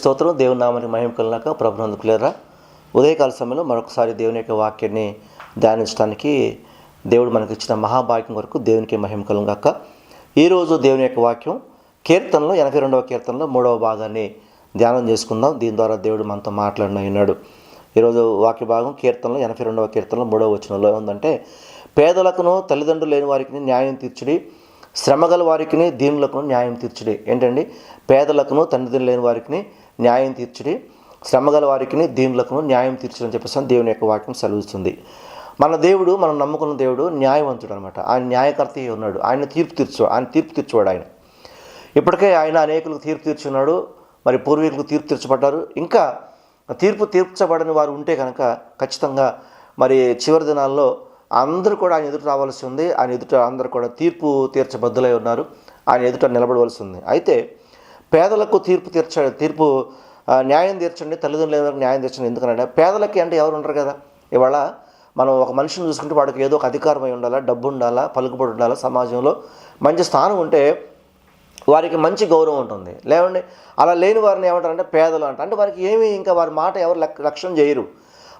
స్తోత్రం. దేవుని నామని మహిమ కలిగినాక ప్రభునందుకులేరా ఉదయకాల సమయంలో మరొకసారి దేవుని యొక్క వాక్యాన్ని ధ్యానించడానికి దేవుడు మనకి ఇచ్చిన మహాభాగ్యం వరకు దేవునికి మహిమ కలుగాక ఈరోజు దేవుని యొక్క వాక్యం కీర్తనలో ఎనభై రెండవ కీర్తనలో మూడవ భాగాన్ని ధ్యానం చేసుకుందాం. దీని ద్వారా దేవుడు మనతో మాట్లాడిన ఉన్నాడు. ఈరోజు వాక్య భాగం కీర్తనలో ఎనభై రెండవ కీర్తనలో మూడవ వచనంలో ఉందంటే పేదలకును తల్లిదండ్రులు లేని వారికి న్యాయం తీర్చుడి శ్రమగల వారికి దీనులకు న్యాయం తీర్చుడి. ఏంటండి? పేదలకును తండ్రిదండ్రులు లేని వారికి న్యాయం తీర్చుడి. శ్రమగల వారికి దీనులకు న్యాయం తీర్చడం అని చెప్పేసి దేవుని యొక్క వాక్యం సెలవుస్తుంది. మన దేవుడు మనం నమ్ముకున్న దేవుడు న్యాయవంతుడు అనమాట ఆయన న్యాయకర్త ఉన్నాడు. ఆయన తీర్పు తీర్చు ఆయన తీర్పు తీర్చువాడు ఆయన. ఇప్పటికే ఆయన అనేకులకు తీర్పు తీర్చున్నాడు. మరి పూర్వీకులకు తీర్పు తీర్చబడ్డారు. ఇంకా తీర్పు తీర్చబడని వారు ఉంటే కనుక ఖచ్చితంగా మరి చివరి దినాల్లో అందరూ కూడా ఆయన ఎదుట రావాల్సి ఉంది. ఆయన ఎదుట అందరూ కూడా తీర్పు తీర్చబద్దులై ఉన్నారు. ఆయన ఎదుట నిలబడవలసి ఉంది. అయితే పేదలకు తీర్పు తీర్చ తీర్పు న్యాయం తీర్చండి తల్లిదండ్రులు న్యాయం తీర్చండి ఎందుకనంటే పేదలకి అంటే ఎవరు ఉండరు కదా. ఇవాళ మనం ఒక మనిషిని చూసుకుంటే వాడికి ఏదో ఒక అధికారం అయి ఉండాలా డబ్బు ఉండాలా పలుకుబడి ఉండాలా సమాజంలో మంచి స్థానం ఉంటే వారికి మంచి గౌరవం ఉంటుంది. లేవండి అలా లేని వారిని ఏమంటారంటే పేదలు అంట అంటే వారికి ఏమీ ఇంకా వారి మాట ఎవరు లక్ష్యం చేయరు.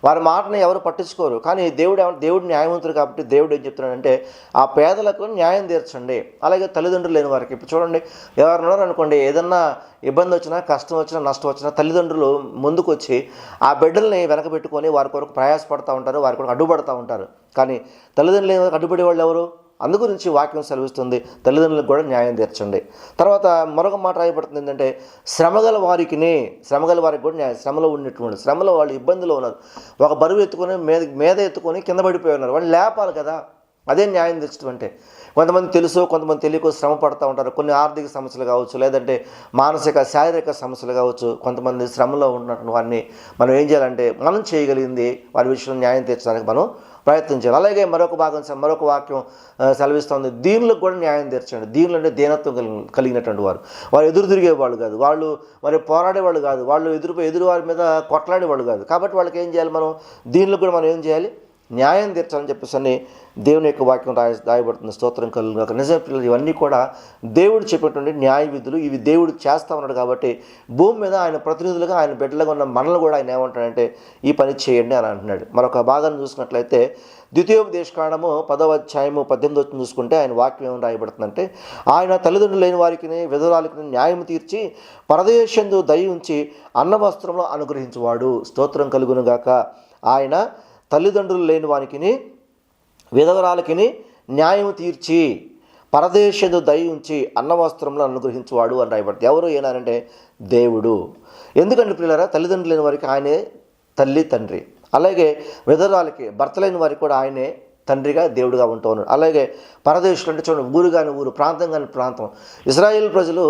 వారి మాటని ఎవరు పట్టించుకోరు. కానీ దేవుడు దేవుడు న్యాయవంతుడు కాబట్టి దేవుడు ఏం చెప్తున్నాడంటే ఆ పేదలకు న్యాయం తీర్చండి. అలాగే తల్లిదండ్రులు లేని వారికి. ఇప్పుడు చూడండి ఎవరు అనుకోండి ఏదన్నా ఇబ్బంది వచ్చినా కష్టం వచ్చినా నష్టం వచ్చినా తల్లిదండ్రులు ముందుకు వచ్చి ఆ బిడ్డల్ని వెనకబెట్టుకొని వారి కొరకు ప్రయాసపడుతూ ఉంటారు వారి కొరకు అడ్డుపడుతూ ఉంటారు. కానీ తల్లిదండ్రులు లేని వారికి అడ్డుపడే వాళ్ళు ఎవరు? అందు గురించి వాక్యం సెలవిస్తుంది. తల్లిదండ్రులకు కూడా న్యాయం తీర్చండి. తర్వాత మరొక మాట రాయబడుతుంది ఏంటంటే శ్రమగల వారికినే శ్రమగల వారికి కూడా న్యాయం శ్రమలో ఉన్నటువంటి శ్రమలో వాళ్ళు ఇబ్బందులు ఉన్నారు. ఒక బరువు ఎత్తుకొని మీద మీద ఎత్తుకొని కింద పడిపోయి ఉన్నారు. వాళ్ళు లేపాలి కదా. అదే న్యాయం తెచ్చడం అంటే. కొంతమంది తెలుసు కొంతమంది తెలియక శ్రమ పడుతూ ఉంటారు. కొన్ని ఆర్థిక సమస్యలు కావచ్చు లేదంటే మానసిక శారీరక సమస్యలు కావచ్చు. కొంతమంది శ్రమలో ఉన్నటువంటి వారిని మనం ఏం చేయాలంటే మనం చేయగలిగింది వారి విషయంలో న్యాయం తీర్చడానికి మనం ప్రయత్నించాలి అలాగే మరొక భాగం మరొక వాక్యం సెలవిస్తోంది. దీనిలో దీనులకు కూడా న్యాయం తీర్చండి. దీనులు అంటే దీనత్వం కలిగినటువంటి వారు. వారు ఎదురు తిరిగే వాళ్ళు కాదు. వాళ్ళు మరి పోరాడేవాళ్ళు కాదు. వాళ్ళు ఎదురు ఎదురు వారి మీద కొట్లాడేవాళ్ళు కాదు. కాబట్టి వాళ్ళకి ఏం చేయాలి మనం? దీనిలో కూడా మనం ఏం చేయాలి? న్యాయం తీర్చాలని చెప్పేసి అని దేవుని యొక్క వాక్యం రాయ రాయబడుతుంది. స్తోత్రం కలుగు నిజ పిల్లలు ఇవన్నీ కూడా దేవుడు చెప్పేటువంటి న్యాయ విధులు ఇవి దేవుడు చేస్తా ఉన్నాడు కాబట్టి భూమి మీద ఆయన ప్రతినిధులుగా ఆయన బిడ్డలుగా ఉన్న మనల్ని కూడా ఆయన ఏమంటాడంటే ఈ పని చేయండి అని అంటున్నాడు. మరొక భాగాన్ని చూసినట్లయితే ద్వితీయోపదేశకాండము పదవ అధ్యాయము పద్దెనిమిది వచ్చిన చూసుకుంటే ఆయన వాక్యం ఏమి రాయబడుతుందంటే ఆయన తల్లిదండ్రులు లేని వారికి విధురాలకి న్యాయం తీర్చి పరదేశందు దయ ఉంచి అన్న వస్త్రంలో అనుగ్రహించువాడు. స్తోత్రం కలుగునుగాక ఆయన తల్లిదండ్రులు లేని వారికి విధవరాలకిని న్యాయం తీర్చి పరదేశదు దయ ఉంచి అన్న అనుగ్రహించువాడు అని రాయబడుతుంది ఎవరు ఏనారంటే దేవుడు. ఎందుకంటే పిల్లరా తల్లిదండ్రులు లేని వారికి ఆయనే తల్లి తండ్రి. అలాగే విధవరాలకి భర్త లేని వారికి కూడా ఆయనే తండ్రిగా దేవుడిగా ఉంటూ ఉన్నాడు అలాగే పరదేశులు అంటే చూడండి ఊరు కాని ఊరు ప్రాంతం కాని ప్రాంతం. ఇస్రాయేల్ ప్రజలు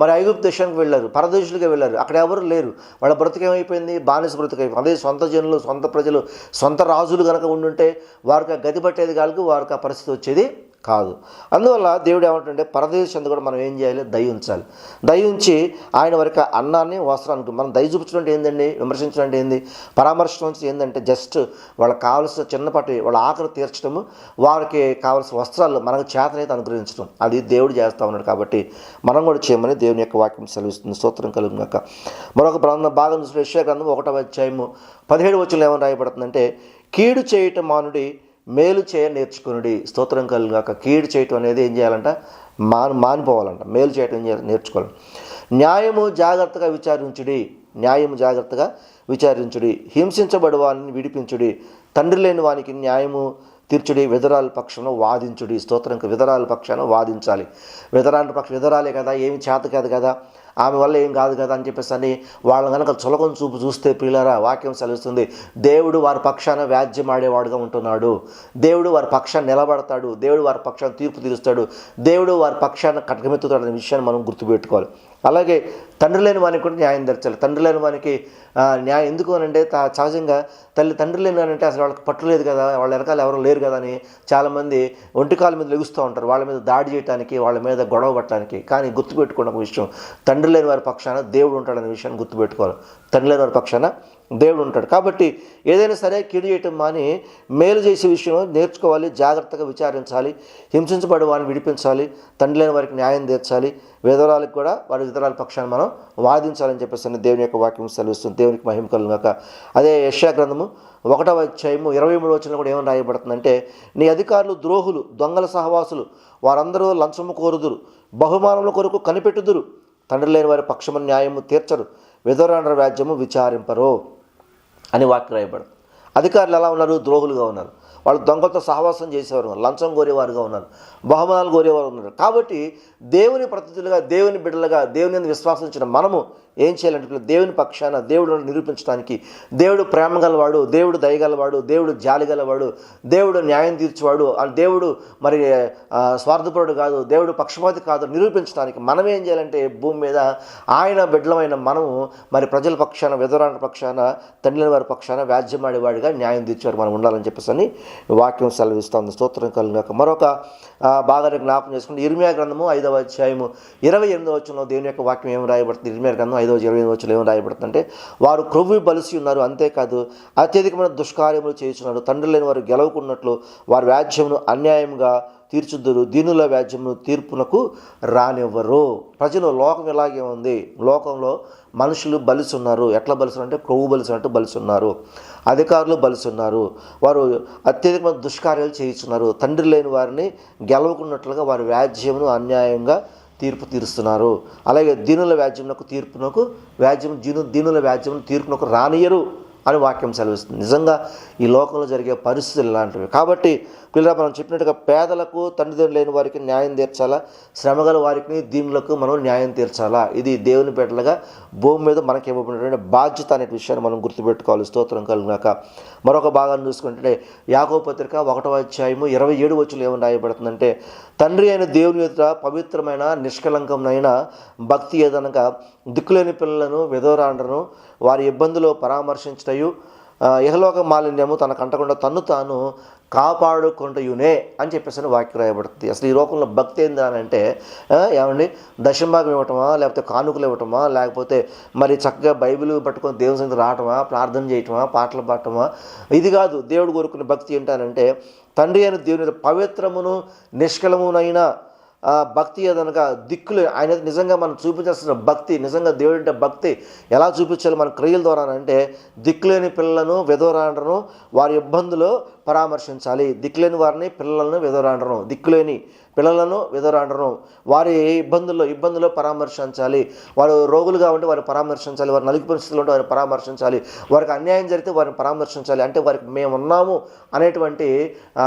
మరి ఐగుప్తు దేశానికి వెళ్ళారు పరదేశులుగా వెళ్ళారు. అక్కడ ఎవరు లేరు. వాళ్ళ బ్రతకేమైపోయింది? బానిస బ్రతుకు అదే సొంత జనులు సొంత ప్రజలు సొంత రాజులు కనుక ఉండుంటే వారికి గతి పట్టేది కాదు వారికి ఆ పరిస్థితి వచ్చేది కాదు. అందువల్ల దేవుడు ఏమంటుంటే పరదేశందు కూడా మనం ఏం చేయాలి? దయ ఉంచాలి. దయ ఉంచి ఆయన వరకు అన్నాన్ని వస్త్రానికి మనం దయ చూపించడం అంటే ఏందండి? విమర్శించడం అంటే ఏంది? పరామర్శించడం అంటే ఏంటంటే జస్ట్ వాళ్ళకి కావాల్సిన చిన్నపాటి వాళ్ళ ఆకలి తీర్చడము వారికి కావాల్సిన వస్త్రాలు మనకు చేతనైతే అనుగ్రహించడం. అది దేవుడు చేస్తూ ఉన్నాడు కాబట్టి మనం కూడా చేయమని దేవుని యొక్క వాక్యం సెలవిస్తుంది. సూత్రం కలుగుగాక మరొక గ్రంథం భాగం చూసిన గ్రంథం ఒకటవ అధ్యాయము పదిహేడు వచ్చిన ఏమని రాయబడుతుందంటే కీడు చేయటం మానుడి మేలు చేయ నేర్చుకునుడి. స్తోత్రం కలుగాక కీడు చేయటం అనేది ఏం చేయాలంట? మాను మానిపోవాలంట. మేలు చేయటం ఏం చేయాలి? నేర్చుకోవాలి. న్యాయము జాగ్రత్తగా విచారించుడి. న్యాయము జాగ్రత్తగా విచారించుడి. హింసించబడి వారిని విడిపించుడి. తండ్రి లేని వానికి న్యాయము తీర్చుడి. విధరాల పక్షాన వాదించుడి. స్తోత్రంకి విధరాల పక్షాన వాదించాలి. విధరాల పక్ష విధరాలే కదా. ఏమి చేత కాదు కదా. ఆమె వల్ల ఏం కాదు కదా అని చెప్పేసి అని వాళ్ళని కనుక చులకం చూపు చూస్తే పిల్లరా వాక్యం సెలవుస్తుంది. దేవుడు వారి పక్షాన వ్యాజ్యం ఆడేవాడుగా ఉంటున్నాడు. దేవుడు వారి పక్షాన్ని నిలబడతాడు. దేవుడు వారి పక్షాన్ని తీర్పు తీరుస్తాడు. దేవుడు వారి పక్షాన్ని కటకమెత్తుతాడు అనే విషయాన్ని మనం గుర్తుపెట్టుకోవాలి. అలాగే తండ్రి లేని వానికి కూడా న్యాయం తెరచాలి తండ్రి లేని వానికి న్యాయం ఎందుకు అని అంటే తా- సహజంగా తల్లి తండ్రి లేని అంటే అసలు వాళ్ళకి పట్టు లేదు కదా వాళ్ళ వెనకాల ఎవరు లేరు కదా అని చాలామంది ఒంటికాల మీద లెగుస్తూ ఉంటారు. వాళ్ళ మీద దాడి చేయడానికి వాళ్ళ మీద గొడవ పట్టడానికి. కానీ గుర్తుపెట్టుకున్న విషయం. తండ్రి లేని వారి పక్షాన దేవుడు ఉంటాడనే విషయాన్ని గుర్తుపెట్టుకోవాలి. తండ్రి లేని వారి పక్షాన దేవుడు ఉంటాడు కాబట్టి ఏదైనా సరే కీడు చేయటం మాని మేలు చేసే విషయం నేర్చుకోవాలి జాగ్రత్తగా విచారించాలి హింసించబడి వారిని విడిపించాలి తండ్రి లేని వారికి న్యాయం తీర్చాలి విధవరాలకు కూడా వారి విధవరాల పక్షాన్ని మనం వాదించాలని చెప్పేసి అని దేవుని యొక్క వాక్యం సెలవిస్తుంది. దేవునికి మహిమ కలుగాక అదే యశా గ్రంథము ఒకటవ అధ్యాయము ఇరవై మూడు వచ్చిన కూడా ఏమని రాయబడుతుందంటే నీ అధికారులు ద్రోహులు దొంగల సహవాసులు వారందరూ లంచము కోరుదురు బహుమానముల కొరకు కనిపెట్టుదురు తండ్రి లేని వారి పక్షము న్యాయము తీర్చరు విధవరాండ్ర రాజ్యము విచారింపరు. అని వాక్యం రాయబడు అధికారులు ఎలా ఉన్నారు? ద్రోహులుగా ఉన్నారు. వాళ్ళు దొంగలతో సహవాసం చేసేవారు లంచం కోరేవారుగా ఉన్నారు. బహుమానాలు కోరేవారు ఉన్నారు. కాబట్టి దేవుని ప్రతినిధులుగా దేవుని బిడ్డలుగా దేవుని విశ్వాసించిన మనము ఏం చేయాలంటే దేవుని పక్షాన దేవుడు నిరూపించడానికి దేవుడు ప్రేమ గలవాడు దేవుడు దయగలవాడు దేవుడు జాలి గలవాడు దేవుడు న్యాయం తీర్చేవాడు దేవుడు మరి స్వార్థపరుడు కాదు దేవుడు పక్షపాతి కాదు నిరూపించడానికి మనం ఏం చేయాలంటే భూమి మీద ఆయన బిడ్డలమైన మనము మరి ప్రజల పక్షాన విధవరాల పక్షాన తండ్రి వారి పక్షాన వ్యాజ్యమాడేవాడిగా న్యాయం తీర్చేవారు మనం ఉండాలని చెప్పేసి అని వాక్యం సెలవిస్తుంది స్తోత్రం కలుగాక మరొక ఆ, భాగాన్ని జ్ఞాపకం చేసుకుంటే ఇర్మియా గ్రంథము ఐదవ అధ్యాయము ఇరవై ఎనిమిదవ వచ్చిన దేవుని యొక్క వాక్యం ఏం రాయబడుతుంది? ఇర్మియా గ్రంథం ఐదో ఇరవై ఎనిమిది వచ్చిన ఏమో రాయబడుతుందంటే వారు క్రొవ్వి బలిసి ఉన్నారు అంతేకాదు అత్యధికమైన దుష్కార్యములు చేస్తున్నారు తండ్రి లేని వారు గెలవకున్నట్లు వారి వ్యాజ్యమును అన్యాయంగా తీర్చుద్దరు దీనుల వ్యాజ్యమును తీర్పునకు రానివ్వరు. ప్రజలు లోకం ఇలాగే ఉంది. లోకంలో మనుషులు బలిసున్నారు. ఎట్లా బలిసున్నారు అంటే క్రొవ్వు బలిసినట్టు బలిసున్నారు. అధికారులు బలిసున్నారు. వారు అత్యధికమైన దుష్కార్యాలు చేయిస్తున్నారు తండ్రి లేని వారిని గెలవకున్నట్లుగా వారి వ్యాజ్యమును అన్యాయంగా తీర్పు తీరుస్తున్నారు. అలాగే దీనుల వ్యాజ్యమునకు తీర్పునకు వ్యాజ్యం దీను దీనుల వ్యాజ్యం తీర్పునకు రానియరు అని వాక్యం సెలవిస్తుంది. నిజంగా ఈ లోకంలో జరిగే పరిస్థితులు ఇలాంటివి. కాబట్టి పిల్లల మనం చెప్పినట్టుగా పేదలకు తండ్రిదండ్రులు లేని వారికి న్యాయం తీర్చాలా? శ్రమగల వారికి దీనులకు మనం న్యాయం తీర్చాలా? ఇది దేవుని బిడ్డలుగా భూమి మీద మనకి ఇవ్వబడినటువంటి బాధ్యత అనే విషయాన్ని మనం గుర్తుపెట్టుకోవాలి. స్తోత్రం కలిగినాక. మరొక భాగాన్ని చూసుకుంటే యాగో పత్రిక ఒకటవ అధ్యాయము ఇరవై ఏడు వచ్చులు ఏమని రాయబడుతుందంటే తండ్రి అయిన దేవుని ఎదుట పవిత్రమైన నిష్కలంకమైన భక్తి ఏదనగా దిక్కులేని పిల్లలను విధవరాండ్రను వారి ఇబ్బందులు పరామర్శించడం ఆ, ఇహలోక మాలిన్యము తన కంటకుండా తన్ను తాను కాపాడుకుంటయునే అని చెప్పేసి అని వాక్యం రాయబడుతుంది. అసలు ఈ లోకంలో భక్తి ఏంది అని అంటే ఏమండి? దశంభాగం ఇవ్వటమా లేకపోతే కానుకలు ఇవ్వటమా లేకపోతే మరి చక్కగా బైబిల్ పట్టుకొని దేవుని సంగతి రావటమా ప్రార్థన చేయటమా పాటలు పాడటమా? ఇది కాదు. దేవుడు కోరుకునే భక్తి ఏంటనంటే తండ్రి అయిన దేవుని పవిత్రమును నిష్కలమునైన భక్తి ఏదనగా దిక్కులు ఆయన నిజంగా మనం చూపించాల్సిన భక్తి నిజంగా దేవుడి అంటే భక్తి ఎలా చూపించాలి మన క్రియల ద్వారా అంటే దిక్కులేని పిల్లలను విధవరాండ్రను వారి ఇబ్బందులు పరామర్శించాలి. దిక్కులేని వారిని పిల్లలను విధవరాండ్రను దిక్కులేని పిల్లలను విధవరాండ్రను వారి ఇబ్బందుల్లో ఇబ్బందులు పరామర్శించాలి. వారు రోగులుగా ఉంటే వారిని పరామర్శించాలి. వారి నలుగు పరిస్థితులు ఉంటే వారిని పరామర్శించాలి. వారికి అన్యాయం జరిగితే వారిని పరామర్శించాలి. అంటే వారికి మేము ఉన్నాము అనేటువంటి ఆ,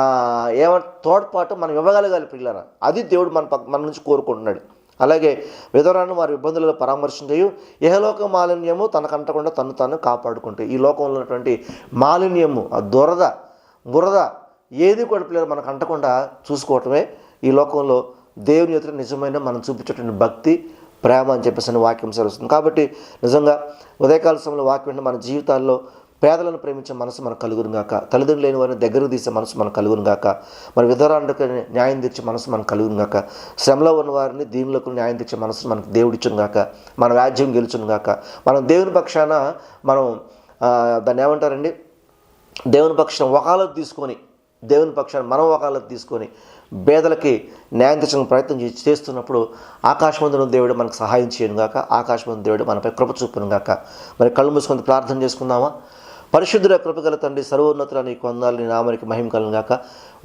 ఏమ తోడ్పాటు మనం ఇవ్వగలగాలి పిల్లల. అది దేవుడు మన మన నుంచి కోరుకుంటున్నాడు. అలాగే విధవరాన్ని వారి ఇబ్బందులలో పరామర్శించయు ఇహలోక మాలిన్యము తనకంటకుండా తను తాను కాపాడుకుంటే. ఈ లోకంలో ఉన్నటువంటి మాలిన్యము ఆ దురద బురద ఏది కూడా పిల్లలు మనకు అంటకుండా చూసుకోవటమే ఈ లోకంలో దేవుని ఎదుట నిజమైన మనం చూపించేటువంటి భక్తి ప్రేమ అని చెప్పేసి అని వాక్యం సెలవుస్తుంది. కాబట్టి నిజంగా ఉదయకాల సమయంలో వాక్యం మన జీవితాల్లో పేదలను ప్రేమించే మనసు మనకు కలుగును గాక. తల్లిదండ్రులు లేని వారిని దగ్గరకు తీసే మనసు మనకు కలుగును గాక. మరి విధవరాండకు న్యాయం తెచ్చే మనసు మనకు కలుగును గాక. శ్రమలో ఉన్న వారిని దీనులకు న్యాయం తెచ్చే మనసు మనకు దేవుడిచ్చును గాక. మన రాజ్యం గెలుచును గాక. మనం దేవుని పక్షాన మనం దాన్ని ఏమంటారండి? దేవుని పక్షం వకాలత్ తీసుకొని దేవుని పక్షాన్ని మనం తీసుకొని పేదలకి న్యాయం తెచ్చిన ప్రయత్నం చే- చేస్తున్నప్పుడు ఆకాశమందున దేవుడు మనకు సహాయం చేయను గాక ఆకాశమందు దేవుడు మనపై కృప చూపును గాక మరి కళ్ళు మూసుకొని ప్రార్థన చేసుకుందామా? పరిశుద్ధుల కృపగల తండ్రి సర్వోన్నతుల నీ కొందాలు నీ నామానికి మహిమ కలను గాక.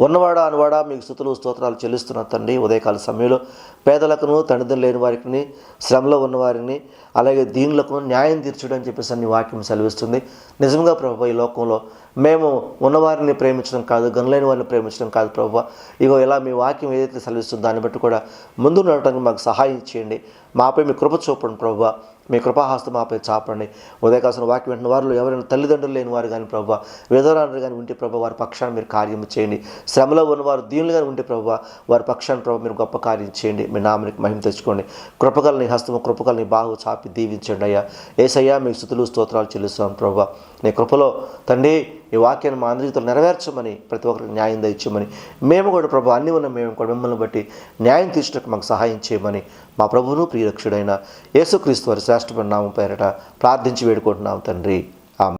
ఉన్నవాడా అనువాడా మీకు స్థుతులు స్తోత్రాలు చెల్లిస్తున్న తండ్రి ఉదయకాల సమయంలో పేదలకును తండ్రిని లేని వారికి శ్రమలో ఉన్నవారిని అలాగే దీనులకు న్యాయం తీర్చడం అని చెప్పేసి అన్ని వాక్యం సెలవిస్తుంది. నిజంగా ప్రభు ఈ లోకంలో మేము ఉన్నవారిని ప్రేమించడం కాదు గనులైన వారిని ప్రేమించడం కాదు ప్రభు. ఇగో ఇలా మీ వాక్యం ఏదైతే సెలవిస్తుందో దాన్ని బట్టి కూడా ముందు నడవడానికి మాకు సహాయం చేయండి. మాపై మీ కృప చూపండి ప్రభు. మీ కృపాహస్తం మాపై చాపండి. ఉదయకాసిన వాక్యం వెంటనే వారిలో ఎవరైనా తల్లిదండ్రులు లేని వారు కానీ ప్రభావ విధవరాలు కానీ ఉంటే ప్రభావ వారి పక్షాన్ని మీరు కార్యం చేయండి. శ్రమలో ఉన్నవారు దీనులు కానీ ఉంటే ప్రభావ వారి పక్షాన్ని ప్రభావ మీరు గొప్ప కార్యం చేయండి. మీ నామనికి మహిమ తెచ్చుకోండి. కృపకల్ని హస్తము కృపకల్ని బాహు చాపి దీవించండి అయ్యా. ఏసయ్యా మీకు స్థుతులు స్తోత్రాలు చెల్లిస్తాం ప్రభావ నీ కృపలో తండ్రి ఈ వాక్యాన్ని మా అందరితో నెరవేర్చమని ప్రతి ఒక్కరికి న్యాయం దయచేయమని. మేము కూడా ప్రభు అన్ని ఉన్న మేము కూడా మిమ్మల్ని బట్టి న్యాయం తీర్చడానికి మాకు సహాయం చేయమని మా ప్రభువును ప్రియరక్షుడైన యేసుక్రీస్తు వారి శ్రేష్టమైన నామం పేరట ప్రార్థించి వేడుకుంటున్నాం తండ్రి.